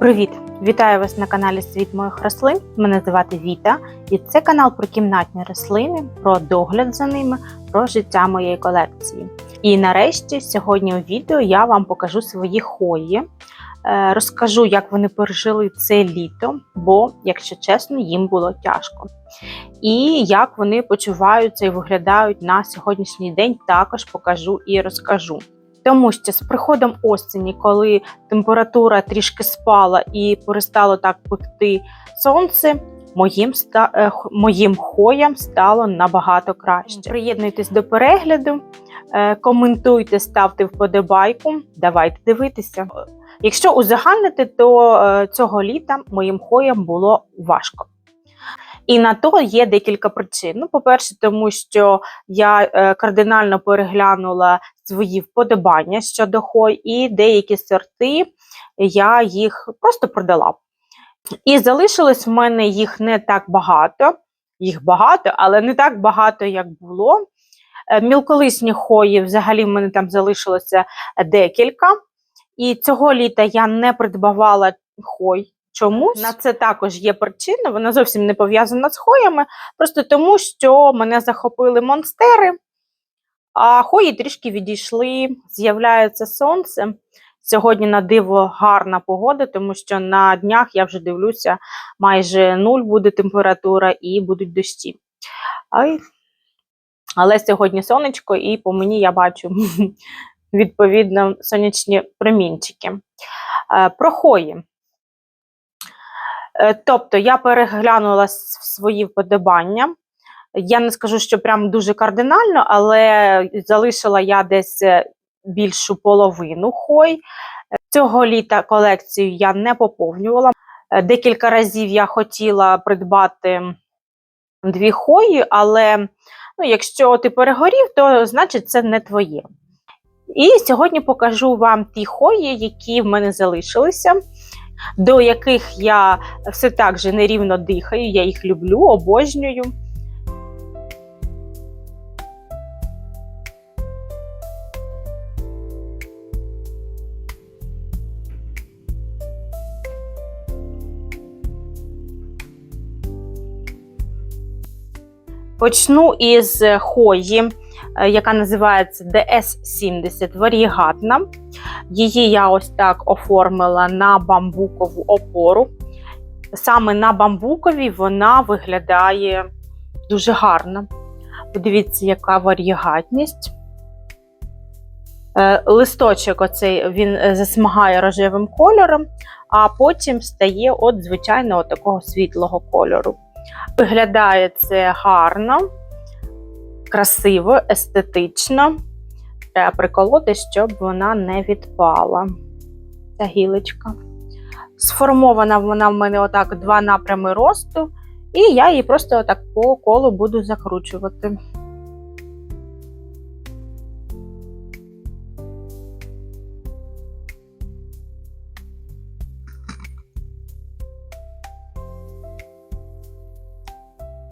Привіт! Вітаю вас на каналі Світ моїх рослин. Мене звати Віта, і це канал про кімнатні рослини, про догляд за ними, про життя моєї колекції. І нарешті, сьогодні у відео я вам покажу свої хої, е, розкажу, як вони пережили це літо, бо, якщо чесно, їм було тяжко. І як вони почуваються і виглядають на сьогоднішній день, також покажу і розкажу. Тому що з приходом осені, коли температура трішки спала і перестало так пекти сонце, моїм ста... е, моїм хоям стало набагато краще. Приєднуйтесь до перегляду, е, коментуйте, ставте вподобайку. Давайте дивитися. Якщо узагальнити, то е, цього літа моїм хоям було важко. І на то є декілька причин. Ну, по-перше, тому що я е, кардинально переглянула свої вподобання щодо хой, і деякі сорти я їх просто продала. І залишилось в мене їх не так багато, їх багато, але не так багато, як було. Е, Мілколисні хої взагалі в мене там залишилося декілька. І цього літа я не придбавала хой. Чомусь на це також є причина, вона зовсім не пов'язана з хоями, просто тому, що мене захопили монстери, а хої трішки відійшли, з'являється сонце. Сьогодні на диво гарна погода, тому що на днях я вже дивлюся, майже нуль буде температура і будуть дощі. Ай. Але сьогодні сонечко, і по мені я бачу відповідно сонячні промінчики. Е, Про хої. Е, Тобто я переглянула свої вподобання. Я не скажу, що прям дуже кардинально, але залишила я десь е, більшу половину хой. Цього літа колекцію я не поповнювала. Е, Декілька разів я хотіла придбати дві хої, але ну, якщо ти перегорів, то значить це не твоє. І сьогодні покажу вам ті хої, які в мене залишилися, до яких я все так же нерівно дихаю, я їх люблю, обожнюю. Почну із хої, яка називається DS70 варігатна. Її я ось так оформила на бамбукову опору. Саме на бамбуковій вона виглядає дуже гарно. Подивіться, яка варігатність. Е, Листочок оцей він е, засмагає рожевим кольором, а потім стає от звичайного такого світлого кольору. Виглядає це гарно, красиво, естетично. Треба приколоти, щоб вона не відпала. Ця гілочка. Сформована вона в мене отак два напрями росту, і я її просто отак по колу буду закручувати.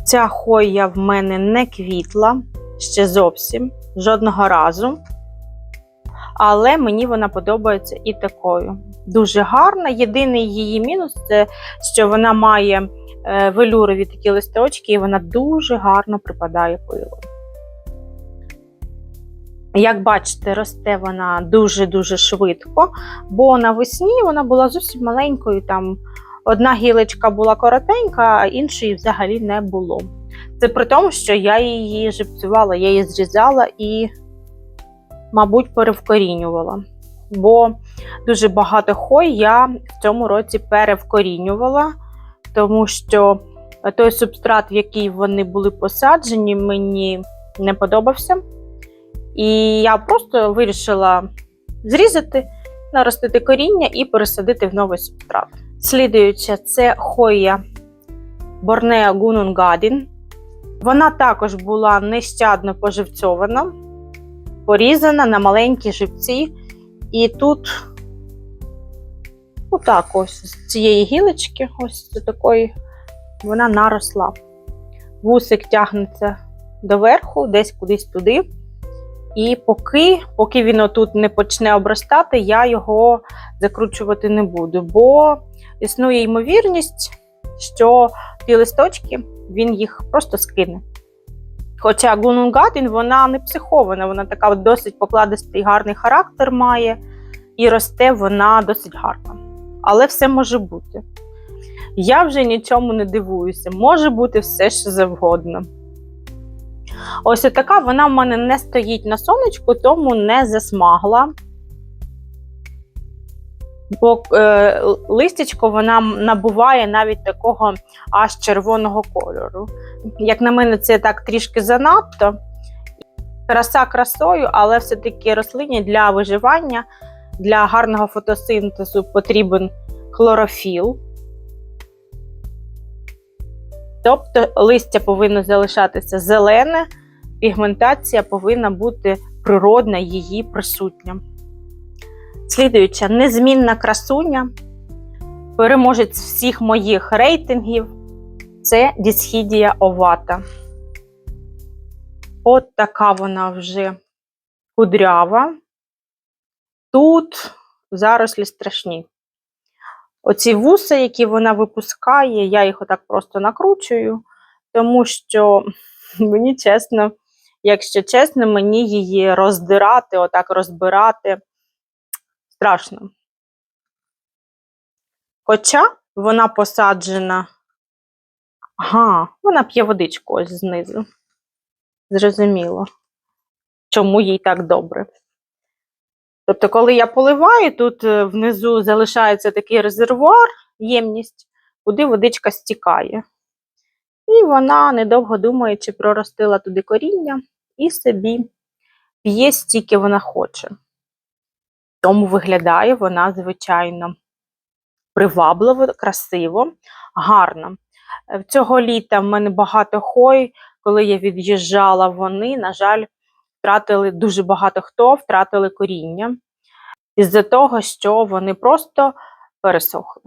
Ця хойя в мене не квітла ще зовсім жодного разу. Але мені вона подобається і такою. Дуже гарна. Єдиний її мінус це що вона має е, велюрові такі листочки, і вона дуже гарно припадає пилом. Як бачите, росте вона дуже-дуже швидко, бо навесні вона була зовсім маленькою. Там одна гілочка була коротенька, а іншої взагалі не було. Це при тому, що я її живцювала, я її зрізала і, мабуть, перевкорінювала. Бо дуже багато хой я в цьому році перевкорінювала, тому що той субстрат, в який вони були посаджені, мені не подобався. І я просто вирішила зрізати, наростити коріння і пересадити в новий субстрат. Слідуюча це хоя Борнео Гунунгадін. Вона також була нещадно поживцьована, порізана на маленькі живці. І тут, отак ось з цієї гілочки, ось такої, вона наросла. Вусик тягнеться доверху, десь кудись туди. І поки, поки він отут не почне обростати, я його закручувати не буду, бо існує ймовірність, що ті листочки він їх просто скине. Хоча Гунунгадін, вона не психована, вона така досить покладистий гарний характер має, і росте вона досить гарно. Але все може бути. Я вже нічому не дивуюся, може бути все, що завгодно. Ось така вона в мене не стоїть на сонечку, тому не засмагла. Бо е, листячко вона набуває навіть такого аж червоного кольору. Як на мене, це так трішки занадто. Краса красою, але все-таки рослині для виживання, для гарного фотосинтезу потрібен хлорофіл. Тобто листя повинно залишатися зелене, пігментація повинна бути природна, її присутня. Слідуюча незмінна красуня, переможець всіх моїх рейтингів це Дісхідія овата. От така вона вже кудрява. Тут зарослі страшні. Оці вуса, які вона випускає, я їх отак просто накручую, тому що мені чесно, якщо чесно, мені її роздирати, отак розбирати страшно. Хоча вона посаджена, ага, вона п'є водичку ось знизу. Зрозуміло, чому їй так добре. Тобто, коли я поливаю, тут е, внизу залишається такий резервуар, ємність, куди водичка стікає. І вона, недовго думаючи, проростила туди коріння і собі п'є стільки вона хоче. Тому виглядає вона, звичайно, привабливо, красиво, гарно. Е, Цього літа в мене багато хой, коли я від'їжджала, вони, на жаль, втратили дуже багато хто втратили коріння із-за того, що вони просто пересохли.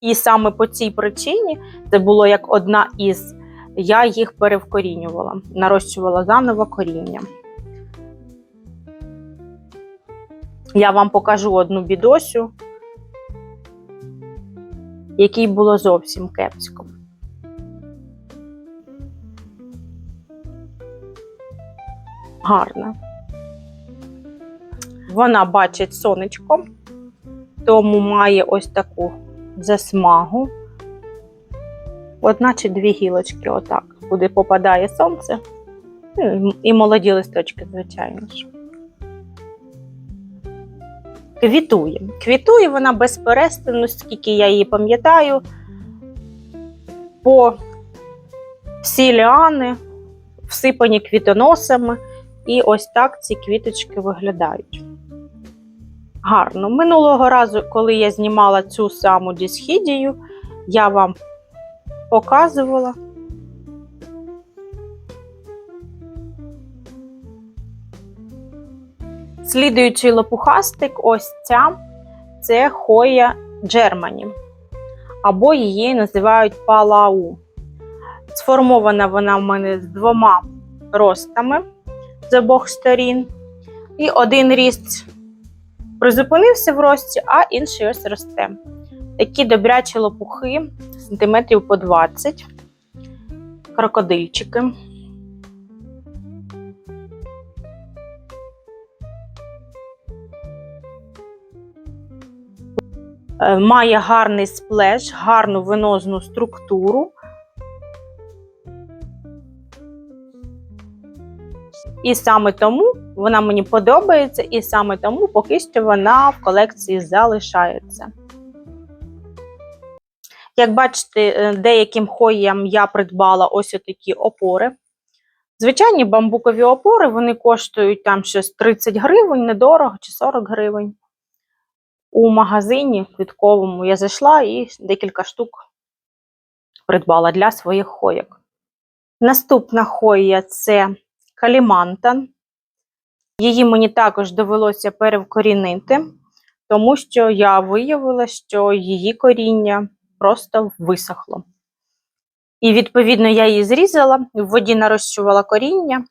І саме по цій причині це було як одна із, я їх перевкорінювала, нарощувала заново коріння. Я вам покажу одну бідосю, якій було зовсім кепсько. Гарна. Вона бачить сонечко, тому має ось таку засмагу. Одна чи дві гілочки, отак, куди попадає сонце. Ну, І молоді листочки, звичайно ж. Квітує. Квітує вона безперестану, скільки я її пам'ятаю, по всі ліани, всипані квітоносами. І ось так ці квіточки виглядають. Гарно. Минулого разу, коли я знімала цю саму дісхідію, я вам показувала. Слідуючий лопухастик, ось ця це Хоя Джермані, або її називають палау. Сформована вона в мене з двома ростами з обох сторін. І один ріст призупинився в рості, а інший ось росте. Такі добрячі лопухи, сантиметрів по 20, крокодильчики. Е, Має гарний сплеш, гарну венозну структуру. І саме тому вона мені подобається, і саме тому поки що вона в колекції залишається. Як бачите, е, деяким хоям я придбала ось такі опори. Звичайні бамбукові опори вони коштують там щось 30 гривень, недорого чи 40 гривень. У магазині квітковому я зайшла і декілька штук придбала для своїх хойок. Наступна хоя це калімантан. Її мені також довелося перевкорінити, тому що я виявила, що її коріння просто висохло. І, відповідно, я її зрізала, в воді нарощувала коріння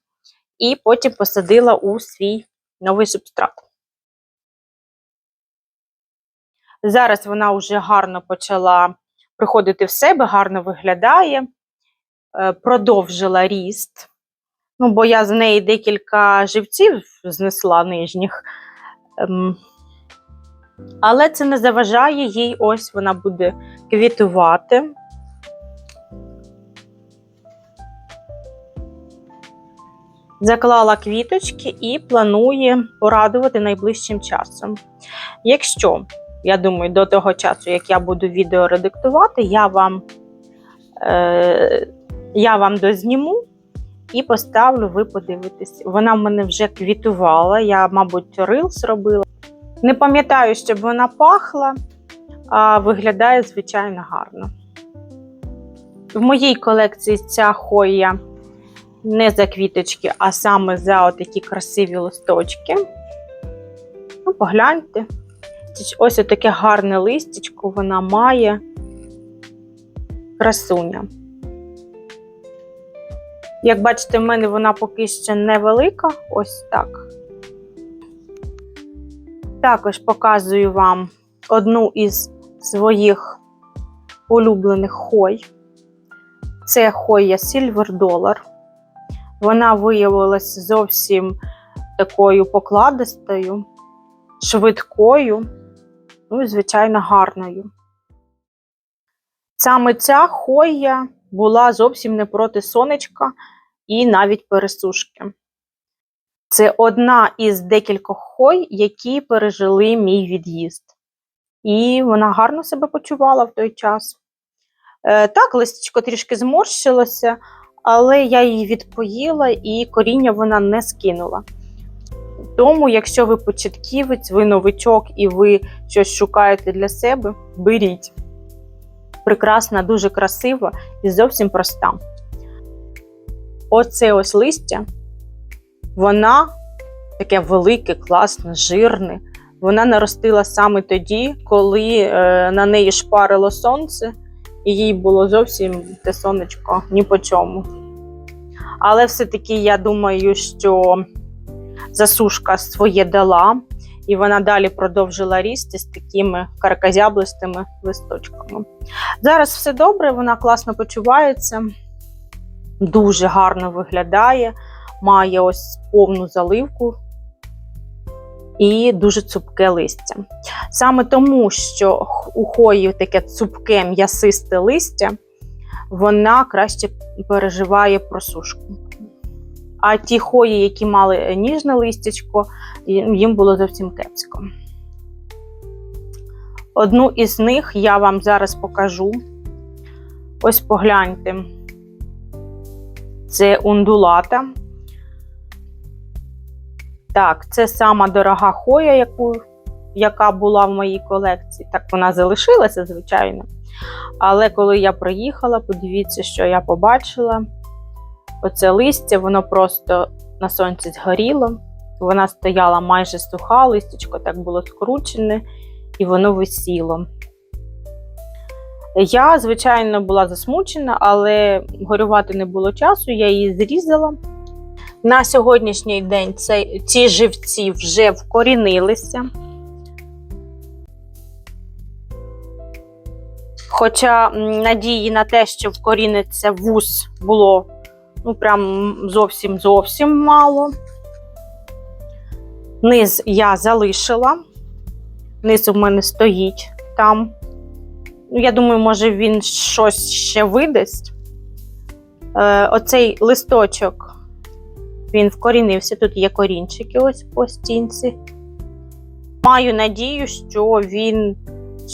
і потім посадила у свій новий субстрат. Зараз вона вже гарно почала приходити в себе, гарно виглядає, е, продовжила ріст. Ну, бо я з неї декілька живців знесла нижніх. Ем, але це не заважає їй, ось вона буде квітувати. Заклала квіточки і планує порадувати найближчим часом. Якщо, я думаю, до того часу, як я буду відео редактувати, я вам, е, я вам дозніму і поставлю, ви подивитесь. Вона в мене вже квітувала, я, мабуть, рилс робила. Не пам'ятаю, щоб вона пахла, а виглядає, звичайно, гарно. В моїй колекції ця хоя не за квіточки, а саме за такі красиві листочки. Ну, погляньте. Ось таке гарне листячко вона має красуня. Як бачите, в мене вона поки ще невелика, ось так. Також показую вам одну із своїх улюблених хой. Це хоя Silver Dollar. Вона виявилася зовсім такою покладистою, швидкою, ну і, звичайно, гарною. Саме ця хоя була зовсім не проти сонечка і навіть пересушки. Це одна із декількох хой, які пережили мій від'їзд. І вона гарно себе почувала в той час. Е, так, листечко трішки зморщилося, але я її відпоїла і коріння вона не скинула. Тому, якщо ви початківець, ви новичок і ви щось шукаєте для себе, беріть. Прекрасна, дуже красива і зовсім проста. Оце ось листя, вона таке велике, класне, жирне. Вона наростила саме тоді, коли е, на неї шпарило сонце, і їй було зовсім те сонечко ні по чому. Але все-таки я думаю, що засушка своє дала, і вона далі продовжила рісти з такими карказяблистими листочками. Зараз все добре, вона класно почувається, дуже гарно виглядає, має ось повну заливку і дуже цупке листя. Саме тому, що у хої таке цупке м'ясисте листя, вона краще переживає просушку. А ті хої, які мали ніжне листячко, їм було зовсім кепсько. Одну із них я вам зараз покажу. Ось погляньте. Це ундулата. Так, це сама дорога хоя, яку, яка була в моїй колекції. Так, вона залишилася, звичайно. Але коли я приїхала, подивіться, що я побачила. Оце листя, воно просто на сонці згоріло. Вона стояла майже суха, листячко так було скручене, і воно висіло. Я, звичайно, була засмучена, але горювати не було часу, я її зрізала. На сьогоднішній день ці живці вже вкорінилися. Хоча надії на те, що вкоріниться вус, було ну, прям зовсім зовсім мало. Низ я залишила, низ у мене стоїть там. Ну, Я думаю, може він щось ще видасть. Е, Оцей листочок він вкорінився. Тут є корінчики ось по стінці. Маю надію, що він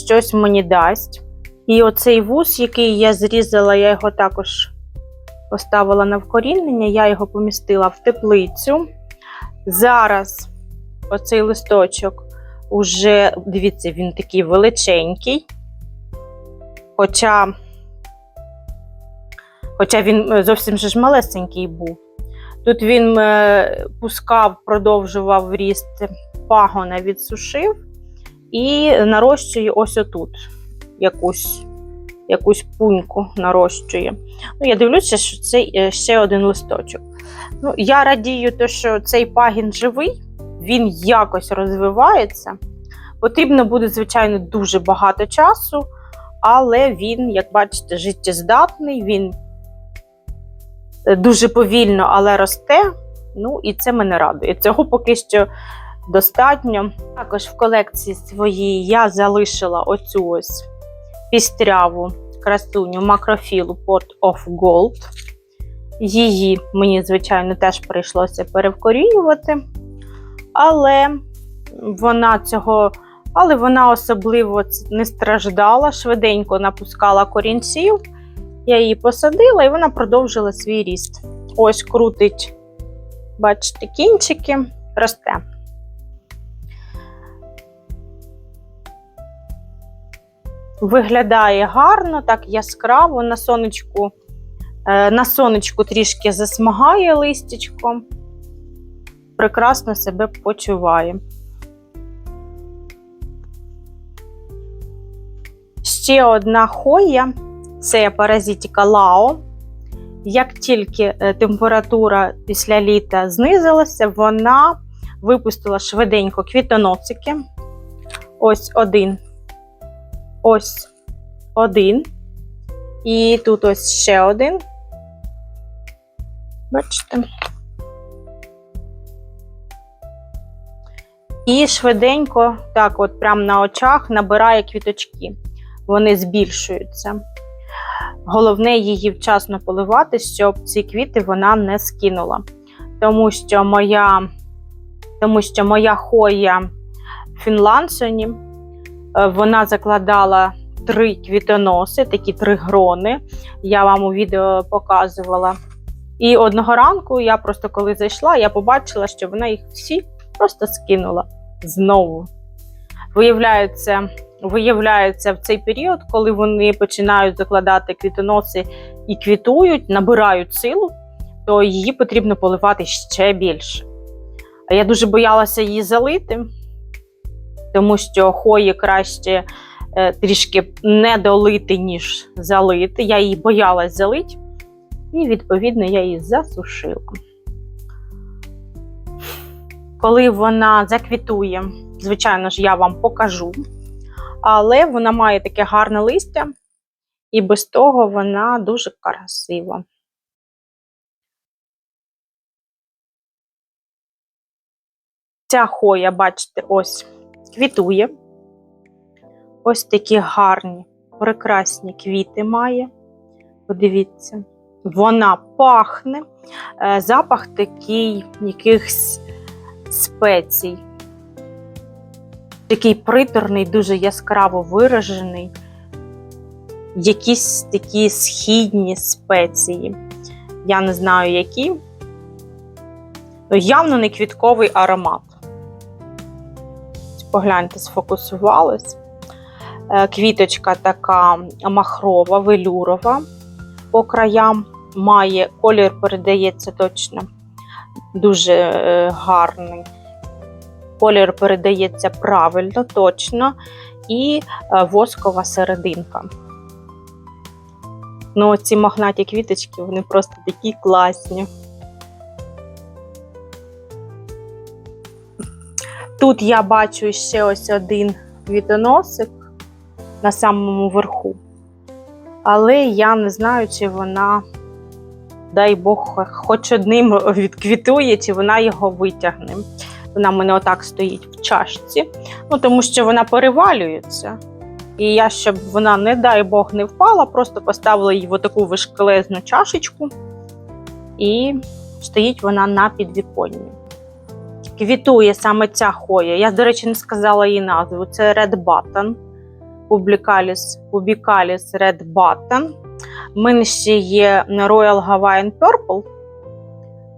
щось мені дасть. І оцей вус, який я зрізала, я його також поставила на вкорінення, я його помістила в теплицю. Зараз оцей листочок уже, дивіться, він такий величенький. Хоча, хоча він зовсім ж малесенький був. Тут він е, пускав, продовжував ріст пагона, відсушив і нарощує ось отут якусь, якусь пуньку нарощує. Ну, Я дивлюся, що це е, ще один листочок. Ну, Я радію, те, що цей пагін живий, він якось розвивається. Потрібно буде, звичайно, дуже багато часу, але він, як бачите, життєздатний, він е, дуже повільно, але росте. Ну, і це мене радує. Цього поки що достатньо. Також в колекції своїй я залишила оцю ось пістряву красуню макрофілу Port of Gold. Її мені, звичайно, теж прийшлося перевкорінювати, але вона цього, але вона особливо не страждала, швиденько напускала корінців. Я її посадила і вона продовжила свій ріст. Ось крутить, бачите, кінчики, росте. Виглядає гарно, так яскраво на сонечку. Е, На сонечку трішки засмагає листячко, прекрасно себе почуває. Ще одна хоя це паразитіка Лао. Як тільки е, температура після літа знизилася, вона випустила швиденько квітоносики. Ось один. Ось один. І тут ось ще один. Бачите? І швиденько, так, от прямо на очах набирає квіточки. Вони збільшуються. Головне її вчасно поливати, щоб ці квіти вона не скинула. Тому що моя, тому що моя хоя Фінлансоні, е, вона закладала три квітоноси, такі три грони. Я вам у відео показувала. І одного ранку я просто коли зайшла, я побачила, що вона їх всі просто скинула знову. Виявляється, виявляється в цей період, коли вони починають закладати квітоноси і квітують, набирають силу, то її потрібно поливати ще більше. Я дуже боялася її залити, тому що хої краще е, трішки не долити, ніж залити. Я її боялась залити, і, відповідно, я її засушила. Коли вона заквітує, звичайно ж, я вам покажу. Але вона має таке гарне листя, і без того вона дуже красива. Ця хоя, бачите, ось квітує. Ось такі гарні, прекрасні квіти має. Подивіться, вона пахне, е, запах такий якихось спецій. Такий приторний, дуже яскраво виражений, якісь такі східні спеції. Я не знаю, які. Явно не квітковий аромат. Погляньте, сфокусувалась. Е, Квіточка така махрова, велюрова по краям. Має колір передається точно дуже е, гарний. Колір передається правильно, точно, і е, воскова серединка. Ну, ці мохнаті квіточки, вони просто такі класні. Тут я бачу ще ось один квітоносик на самому верху. Але я не знаю, чи вона, дай Бог, хоч одним відквітує, чи вона його витягне. Вона в мене отак стоїть в чашці, ну тому що вона перевалюється. І я, щоб вона, не дай Бог, не впала, просто поставила її в таку вишкелезну чашечку, і стоїть вона на підвіконні. Квітує саме ця хоя. Я, до речі, не сказала її назву. Це Red Button. Publicalis, Publicalis Red Button. У мене ще є Royal Hawaiian Purple.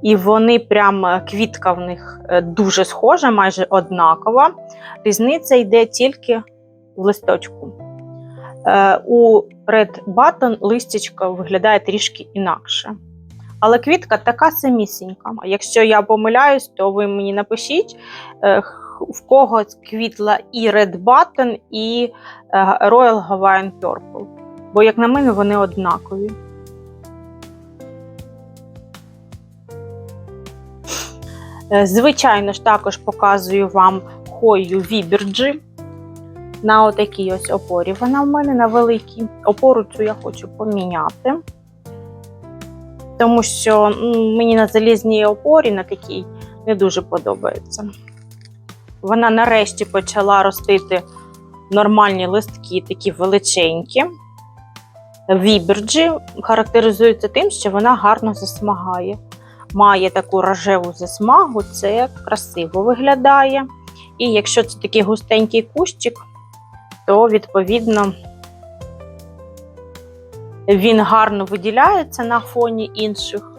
І вони прям квітка в них е, дуже схожа, майже однакова. Різниця йде тільки в листочку. Е, У Red Button листячко виглядає трішки інакше. Але квітка така самісінька. Якщо я помиляюсь, то ви мені напишіть, е, в кого квітла і Red Button, і Royal Hawaiian Purple. бо, як на мене, вони однакові. Звичайно ж, також показую вам хою Віберджі. На отакій ось опорі. Вона в мене на великій. Опору цю я хочу поміняти. Тому що мені на залізній опорі на такій не дуже подобається. Вона нарешті почала ростити нормальні листки, такі величенькі. Віберджі характеризується тим, що вона гарно засмагає. Має таку рожеву засмагу, це красиво виглядає. І якщо це такий густенький кущик, то відповідно він гарно виділяється на фоні інших.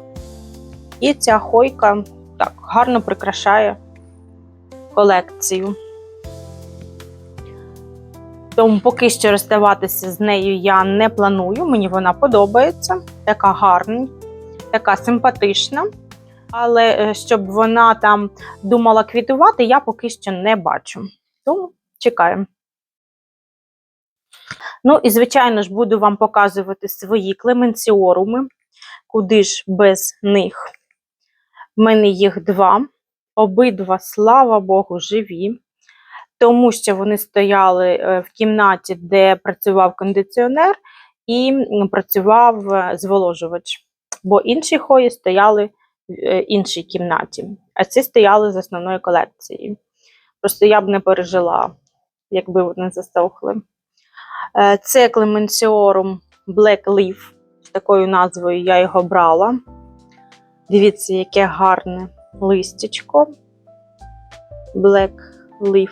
І ця хойка так гарно прикрашає колекцію. Тому поки що розставатися з нею я не планую. Мені вона подобається. Така гарна, така симпатична. Але е, щоб вона там думала квітувати, я поки що не бачу. Тому чекаємо. Ну і, звичайно ж, буду вам показувати свої клеменціоруми. Куди ж без них? В мене їх два. Обидва, слава Богу, живі тому що вони стояли е, в кімнаті, де працював кондиціонер, і працював е, зволожувач. Бо інші хої стояли іншій кімнаті, а ці стояли з основної колекції. Просто я б не пережила, якби вони засохли. Е, Це Clemenceorum Black Leaf. З такою назвою я його брала. Дивіться, яке гарне листячко. Black Leaf.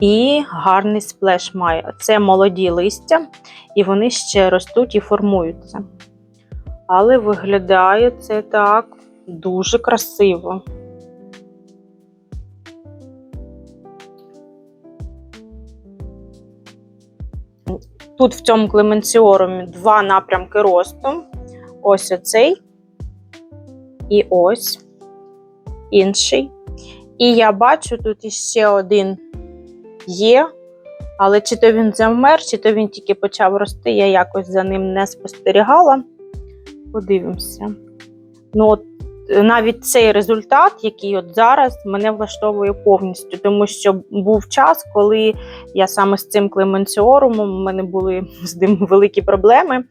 І гарний сплеш має. Це молоді листя, і вони ще ростуть і формуються. Але виглядає це так дуже красиво. Тут в цьому клеменціорумі два напрямки росту. Ось оцей і ось інший. І я бачу тут іще один є, але чи то він завмер, чи то він тільки почав рости, я якось за ним не спостерігала. Подивимося. Ну, от, е, навіть цей результат, який от зараз, мене влаштовує повністю, тому що був час, коли я саме з цим клеменціорумом, у мене були з ним великі проблеми.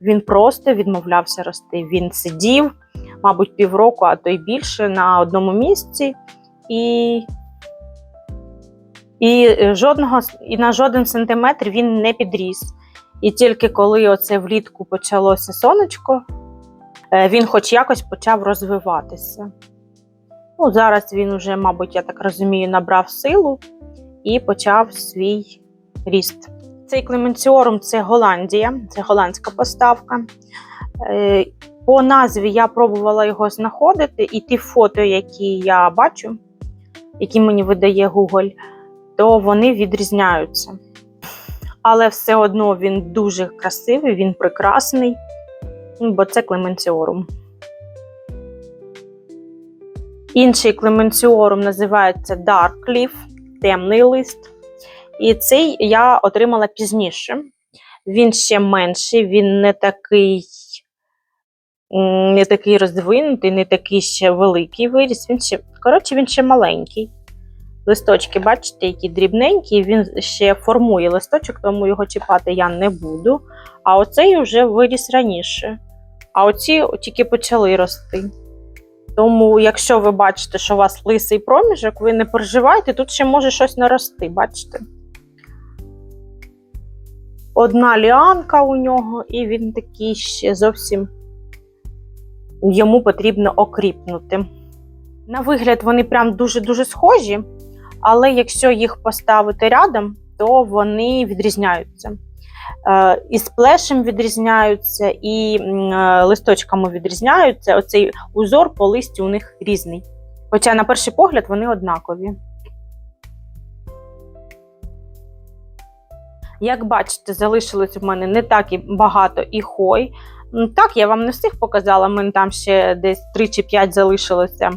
Він просто відмовлявся рости. Він сидів, мабуть, півроку, а то й більше на одному місці. І і е, жодного і на жоден сантиметр він не підріс. І тільки коли оце влітку почалося сонечко, е, він хоч якось почав розвиватися. Ну, зараз він уже, мабуть, я так розумію, набрав силу і почав свій ріст. Цей клеменціорум це Голландія, це голландська поставка. Е, По назві я пробувала його знаходити, і ті фото, які я бачу, які мені видає Google, то вони відрізняються. Але все одно він дуже красивий, він прекрасний, ну, бо це клеменціорум. Інший клеменціорум називається Dark Leaf, темний лист. І цей я отримала пізніше. Він ще менший, він не такий, не такий розвинутий, не такий ще великий виріс. Він ще, коротше, він ще маленький. Листочки, бачите, які дрібненькі, він ще формує листочок, тому його чіпати я не буду. А оцей вже виріс раніше. А оці тільки почали рости. Тому, якщо ви бачите, що у вас лисий проміжок, ви не переживайте, тут ще може щось нарости, бачите? Одна ліанка у нього, і він такий ще зовсім йому потрібно окріпнути. На вигляд, вони прям дуже-дуже схожі, але якщо їх поставити рядом, то вони відрізняються. Е, І сплешем відрізняються, і е, листочками відрізняються. Оцей узор по листі у них різний. Хоча, на перший погляд, вони однакові. Як бачите, залишилось у мене не так і багато і хой. Так, я вам не всіх показала, в мене там ще десь 3 чи 5 залишилося.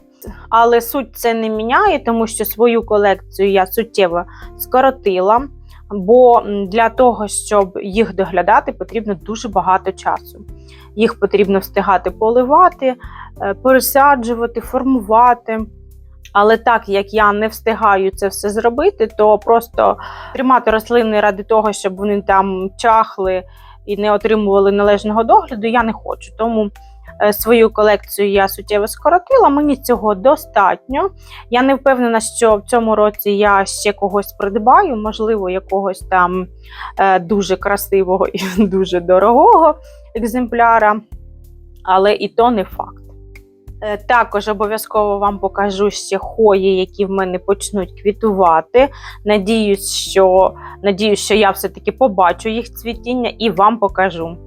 Але суть це не міняє, тому що свою колекцію я суттєво скоротила. бо для того, щоб їх доглядати, потрібно дуже багато часу. Їх потрібно встигати поливати, е, пересаджувати, формувати. Але так як я не встигаю це все зробити, то просто тримати рослини ради того, щоб вони там чахли і не отримували належного догляду, я не хочу. Тому е, свою колекцію я суттєво скоротила. Мені цього достатньо. Я не впевнена, що в цьому році я ще когось придбаю, можливо, якогось там е, дуже красивого і дуже дорогого екземпляра, але і то не факт. Е, Також обов'язково вам покажу ще хої, які в мене почнуть квітувати. Надіюсь, що, надіюсь, що я все-таки побачу їх цвітіння і вам покажу.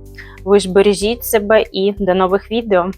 Ви ж бережіть себе і до нових відео!